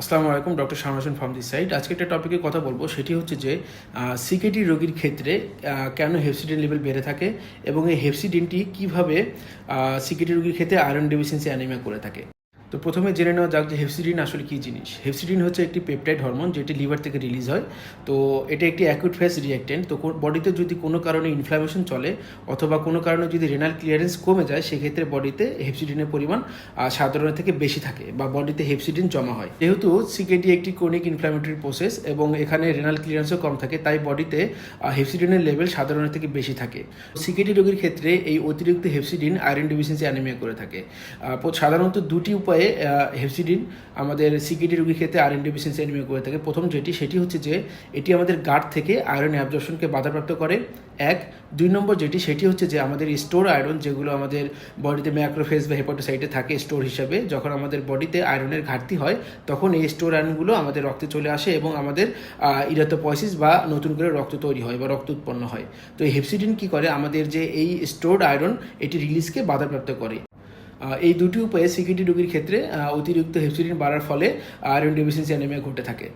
আসসালামু আলাইকুম, ডক্টর শামরাসন ফ্রম দি সাইড আজকে একটা টপিকে কথা বলব, সেটি হচ্ছে যে সিকেটি রোগীর ক্ষেত্রে কেন হেপসিডিন লেভেল বেড়ে থাকে এবং এই হেপসিডিনটি কীভাবে সিকেটি রোগীর ক্ষেত্রে আয়রন ডেফিসিয়েন্সি অ্যানিমিয়া করে থাকে। তো প্রথমে জেনে নেওয়া যাক যে হেপসিডিন আসলে কী জিনিস। হেপসিডিন হচ্ছে একটি পেপটাইড হরমোন যেটি লিভার থেকে রিলিজ হয়। তো এটা একটি অ্যাকুইট ফেস রিয়াক্টেন্ট তো বডিতে যদি কোনো কারণে ইনফ্লামেশন চলে অথবা কোনো কারণে যদি রেনাল ক্লিয়ারেন্স কমে যায় সেক্ষেত্রে বডিতে হেপসিডিনের পরিমাণ আহ, সাধারণের থেকে বেশি থাকে বা বডিতে হেপসিডিন জমা হয়। যেহেতু সিকেটি একটি ক্রনিক ইনফ্লামেটরি প্রসেস এবং এখানে রেনাল ক্লিয়ারেন্সও কম থাকে তাই বডিতে হেপসিডিনের লেভেল সাধারণের থেকে বেশি থাকে। সিকেটি রোগীর ক্ষেত্রে এই অতিরিক্ত হেপসিডিন আয়রন ডেফিসিয়েন্সি অ্যানিমিয়া করে থাকে। সাধারণত দুটি উপায়ে হেপসিডিন আমাদের সিকেটি রোগীর ক্ষেত্রে আয়রন ডেফিসিয়েন্সি অ্যানিমিয়া করে থাকে। প্রথম যেটি, সেটি হচ্ছে যে এটি আমাদের গাট থেকে আয়রন অ্যাবজর্পশনকে বাধাপ্রাপ্ত করে। এক। দুই নম্বর যেটি, সেটি হচ্ছে যে আমাদের স্টোর আয়রন যেগুলো আমাদের বডিতে ম্যাক্রোফেজ বা হেপাটোসাইটে থাকে স্টোর হিসাবে, যখন আমাদের বডিতে আয়রনের ঘাটতি হয়, তখন এই স্টোর আয়রনগুলো আমাদের রক্তে চলে আসে এবং আমাদের ইরাতোপয়সিস বা নতুন করে রক্ত তৈরি হয় বা রক্ত উৎপন্ন হয়। তো এই হেপসিডিন কি করে? আমাদের যে এই স্টোর আয়রন, এটি রিলিজকে বাধাপ্রাপ্ত করে। এই দুটি উপায়ে সিকিটি রোগীর ক্ষেত্রে অতিরিক্ত হেপসিডিন বাড়ার ফলে আয়রন ডেফিসিয়েন্সি অ্যানিমিয়া ঘটে থাকে।